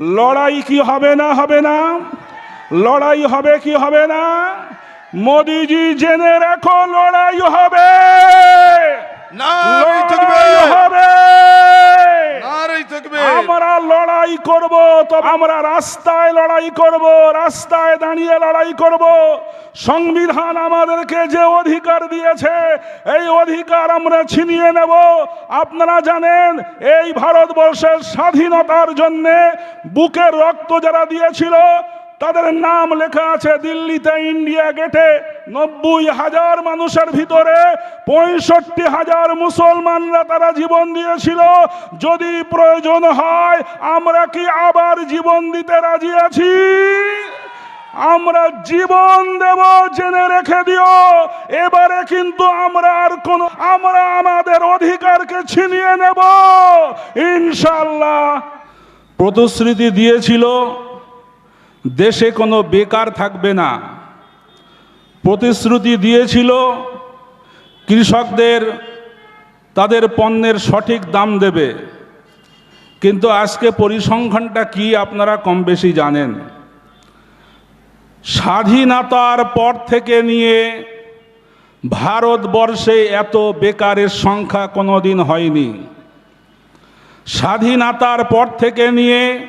লড়াই কি হবে না হবে না? লড়াই হবে কি হবে না? মোদিজি জেনে রাখো লড়াই হবে। না লড়াই হবে। তাকবীর আমরা লড়াই করব, তবে আমরা রাস্তায় লড়াই করব, রাস্তায় দাঁড়িয়ে লড়াই করব। সংবিধান আমাদেরকে যে অধিকার দিয়েছে, এই অধিকার আমরা ছিনিয়ে নেব। আপনারা জানেন, এই ভারতবর্ষের স্বাধীনতার জন্যে বুকের রক্ত যারা দিয়েছিল তাদের নাম লেখা আছে দিল্লিতে, ইন্ডিয়া গেটে। নব্বই হাজার মানুষের ভিতরে পঁয়ষট্টি হাজার মুসলমানরা তারা জীবন দিয়েছিল। যদি প্রয়োজন হয়, আমরা কি আবার জীবন দিতে রাজি আছি? আমরা জীবন দেব, জেনে রেখে দিও। এবারে কিন্তু আমরা আর কোন, আমরা আমাদের অধিকারকে ছিনিয়ে নেব। ইনশাল্লাহ প্রতিশ্রুতি দিয়েছিল দেশে কোনো বেকার থাকবে না। প্রতিশ্রুতি দিয়েছিল কৃষকদের তাদের পণ্যের সঠিক দাম দেবে। কিন্তু আজকে পরিসংখ্যানটা কি আপনারা কম বেশি জানেন? স্বাধীনতার পর থেকে নিয়ে ভারতবর্ষে এত বেকারের সংখ্যা কোনোদিন হয়নি। স্বাধীনতার পর থেকে নিয়ে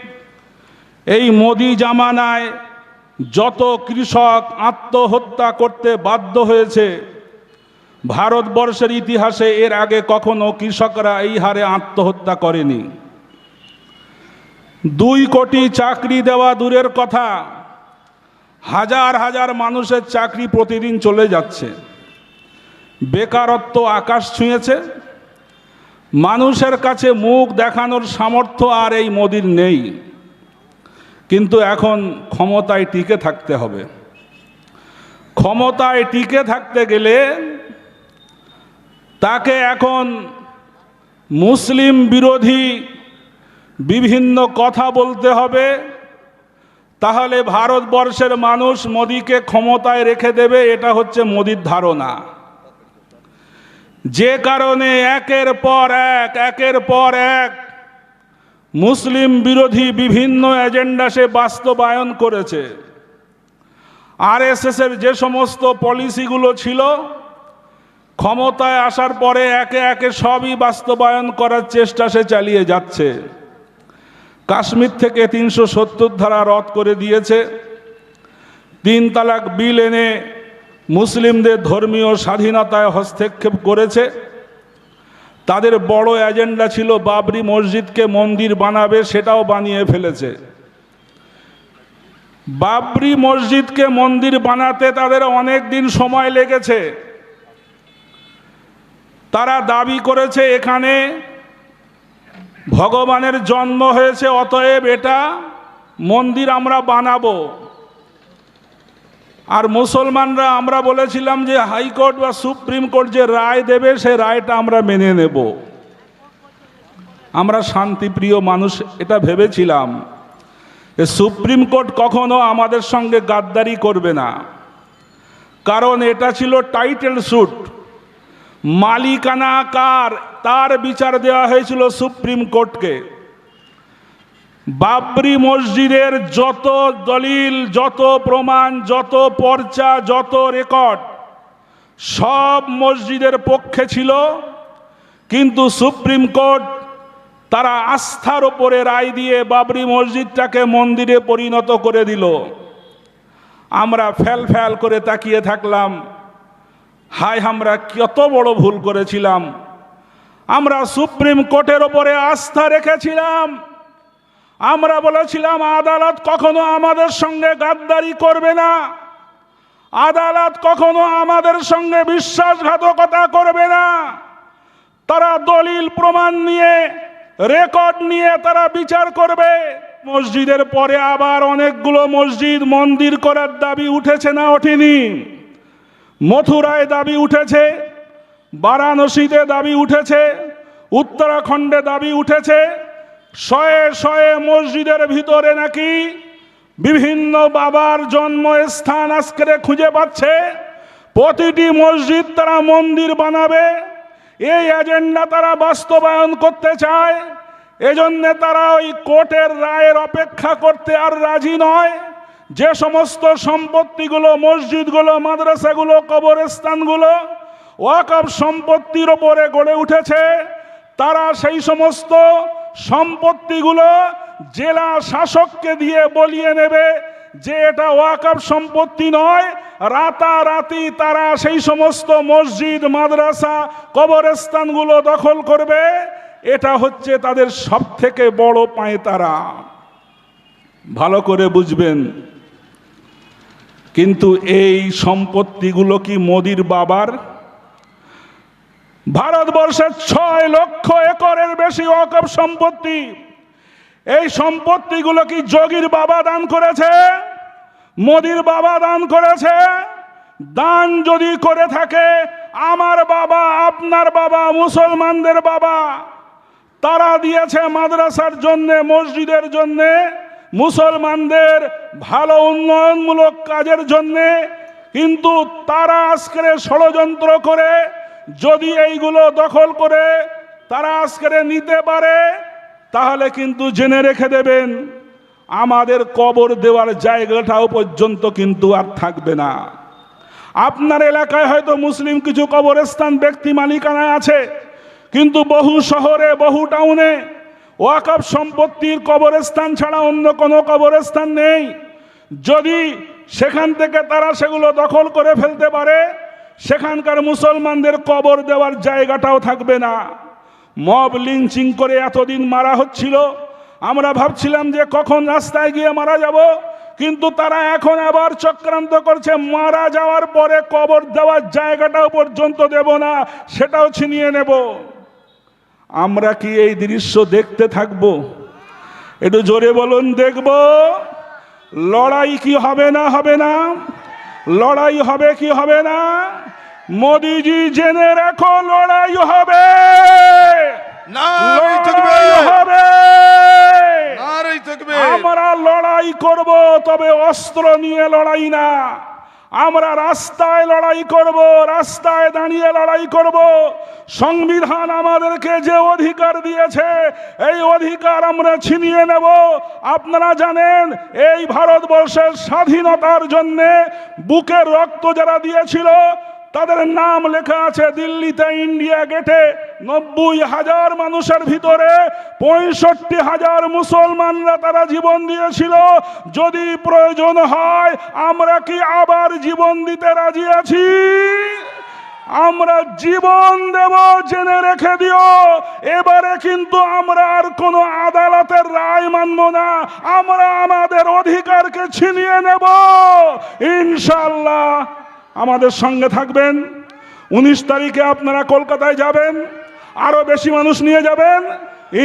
এই মোদি জামানায় যত কৃষক আত্মহত্যা করতে বাধ্য হয়েছে, ভারতবর্ষের ইতিহাসে এর আগে কখনো কৃষকরা এই হারে আত্মহত্যা করেনি। দুই কোটি চাকরি দেওয়া দূরের কথা, হাজার হাজার মানুষের চাকরি প্রতিদিন চলে যাচ্ছে। বেকারত্ব আকাশ ছুঁয়েছে, মানুষের কাছে মুখ দেখানোর সামর্থ্য আর এই মোদির নেই। কিন্তু এখন ক্ষমতায় টিকে থাকতে হবে। ক্ষমতায় টিকে থাকতে গেলে তাকে এখন মুসলিম বিরোধী বিভিন্ন কথা বলতে হবে। তাহলে ভারতবর্ষের মানুষ মোদিকে ক্ষমতায় রেখে দেবে, এটা হচ্ছে মোদির ধারণা। যে কারণে একের পর এক, একের পর এক মুসলিম বিরোধী বিভিন্ন এজেন্ডা সে বাস্তবায়ন করেছে। আরএসএসের যে সমস্ত পলিসিগুলো ছিল, ক্ষমতায় আসার পরে একে একে সবই বাস্তবায়ন করার চেষ্টা সে চালিয়ে যাচ্ছে। কাশ্মীর থেকে তিনশো সত্তর ধারা রদ করে দিয়েছে। তিন তালাক বিল এনে মুসলিমদের ধর্মীয় স্বাধীনতায় হস্তক্ষেপ করেছে। তাদের বড় এজেন্ডা ছিল বাবরি মসজিদকে মন্দির বানাবে, সেটাও বানিয়ে ফেলেছে। বাবরি মসজিদকে মন্দির বানাতে তাদের অনেক দিন সময় লেগেছে। তারা দাবি করেছে, এখানে ভগবানের জন্ম হয়েছে, অতএব এটা মন্দির আমরা বানাবো। আর মুসলমানরা আমরা বলেছিলাম যে হাইকোর্ট বা সুপ্রিম কোর্ট যে রায় দেবে, সে রায়টা আমরা মেনে নেব। আমরা শান্তিপ্রিয় মানুষ, এটা ভেবেছিলাম। যে সুপ্রিম কোর্ট কখনো আমাদের সঙ্গে গাদ্দারি করবে না। কারণ এটা ছিল টাইটেল স্যুট। মালিকানা কার? তার বিচার দেওয়া হয়েছিল সুপ্রিম কোর্টকে। বাবরি মসজিদের যত দলিল, যত প্রমাণ, যত পর্চা, যত রেকর্ড, সব মসজিদের পক্ষে ছিল। কিন্তু সুপ্রিম কোর্ট তারা আস্থার ওপরে রায় দিয়ে বাবরি মসজিদটাকে মন্দিরে পরিণত করে দিল। আমরা ফ্যাল ফ্যাল করে তাকিয়ে থাকলাম। হায়, আমরা কত বড় ভুল করেছিলাম। আমরা সুপ্রিম কোর্টের ওপরে আস্থা রেখেছিলাম। আমরা বলেছিলাম, আদালত কখনো আমাদের সঙ্গে গাদ্দারি করবে না। আদালত কখনো আমাদের সঙ্গে বিশ্বাসঘাতকতা করবে না। তারা দলিল প্রমাণ নিয়ে, রেকর্ড নিয়ে তারা বিচার করবে। মসজিদের পরে আবার অনেকগুলো মসজিদ মন্দির করার দাবি উঠেছে না ওঠেনি? মথুরায় দাবি উঠেছে, বারাণসীতে দাবি উঠেছে, উত্তরাখণ্ডে দাবি উঠেছে শয়ে শয়ে মসজিদের ভিতরে নাকি বিভিন্ন বাবার জন্মস্থান আজকে খুঁজে পাচ্ছে। প্রতিটি মসজিদ তারা মন্দির বানাবে। এই এজেন্ডা তারা বাস্তবায়ন করতে চায়। এজন্যে তারা ওই কোর্টের রায়ের অপেক্ষা করতে আর রাজি নয়। যে সমস্ত সম্পত্তিগুলো, মসজিদগুলো, মাদ্রাসাগুলো, কবরস্থানগুলো ওয়াকফ সম্পত্তির ওপরে গড়ে উঠেছে, তারা সেই সমস্ত সম্পত্তিগুলো জেলা শাসককে দিয়ে বলিয়ে নেবে যে এটা ওয়াকফ সম্পত্তি নয়। রাতারাতি তারা সেই সমস্ত মসজিদ, মাদ্রাসা, কবরস্থানগুলো দখল করবে। এটা হচ্ছে তাদের সব থেকে বড় পায় তারা। ভালো করে বুঝবেন। কিন্তু এই সম্পত্তিগুলো কি মোদির বাবার? ভারতবর্ষের ছয় লক্ষ একরের বেশি অকপ সম্পত্তি। এই সম্পত্তিগুলো কি যোগীর বাবা দান করেছে? মোদির বাবা দান করেছে? দান যদি করে থাকে, আমার বাবা, আপনার বাবা, মুসলমানদের বাবা, তারা দিয়েছে মাদ্রাসার জন্যে, মসজিদের জন্যে, মুসলমানদের ভালো উন্নয়নমূলক কাজের জন্যে, কিন্তু তারা আজকের ষড়যন্ত্র করে যদি এইগুলো দখল করে তারা আজকের নিতে পারে, তাহলে কিন্তু জেনে রেখে দেবেন, আমাদের কবর দেওয়ার জায়গাটাও পর্যন্ত কিন্তু আর থাকবে না। আপনার এলাকায় হয়তো মুসলিম কিছু কবরস্থান ব্যক্তি মালিকানা আছে, কিন্তু বহু শহরে, বহু টাউনে ওয়াকফ সম্পত্তির কবরস্থান ছাড়া অন্য কোনো কবরস্থান নেই। যদি সেখান থেকে তারা সেগুলো দখল করে ফেলতে পারে সেখানকার মুসলমানদের কবর দেওয়ার জায়গাটাও থাকবে না। মব লিঞ্চিং করে এতদিন মারা হচ্ছিল। আমরা ভাবছিলাম যে কখন রাস্তায় গিয়ে মারা যাব, কিন্তু তারা এখন আবার চক্রান্ত করছে। মারা যাওয়ার পরে কবর দেওয়ার জায়গাটাও পর্যন্ত দেব না, সেটাও ছিনিয়ে নেব। আমরা কি এই দৃশ্য দেখতে থাকব? একটু জোরে বলুন, দেখব। লড়াই কি হবে না হবে না? লড়াই হবে কি হবে না? মোদিজি জেনে রাখো লড়াই হবে। আমরা লড়াই করব তবে অস্ত্র নিয়ে লড়াই না। আমরা রাস্তায় লড়াই করব, রাস্তায় দাঁড়িয়ে লড়াই করব। সংবিধান আমাদেরকে যে অধিকার দিয়েছে, এই অধিকার আমরা ছিনিয়ে নেব। আপনারা জানেন, এই ভারতবর্ষের স্বাধীনতার জন্যে বুকের রক্ত যারা দিয়েছিল তাদের নাম লেখা আছে দিল্লিতে, ইন্ডিয়া গেটে। নব্বই হাজার মানুষের ভিতরে পঁয়ষট্টি হাজার মুসলমানরা তারা জীবন দিয়েছিল। যদি প্রয়োজন হয়, আমরা কি আবার জীবন দিতে রাজি আছি? আমরা জীবন দেব, জেনে রেখে দিও। এবারে কিন্তু আমরা আর কোনো আদালতের রায় মানব না। আমরা আমাদের অধিকারকে ছিনিয়ে নেব। ইনশাল্লাহ আমাদের সঙ্গে থাকবেন। উনিশ তারিখে আপনারা কলকাতায় যাবেন, আরও বেশি মানুষ নিয়ে যাবেন।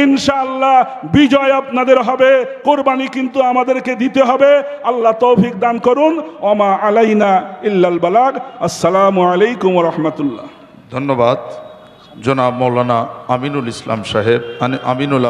ইনশাআল্লাহ বিজয় আপনাদের হবে, কোরবানি কিন্তু আমাদেরকে দিতে হবে। আল্লাহ তৌফিক দান করুন। ওমা আলাইনা ইল্লাল বালাগ। আসসালামু আলাইকুম রহমতুল্লাহ। ধন্যবাদ। জনাব মৌলানা আমিনুল ইসলাম সাহেব আমিনুল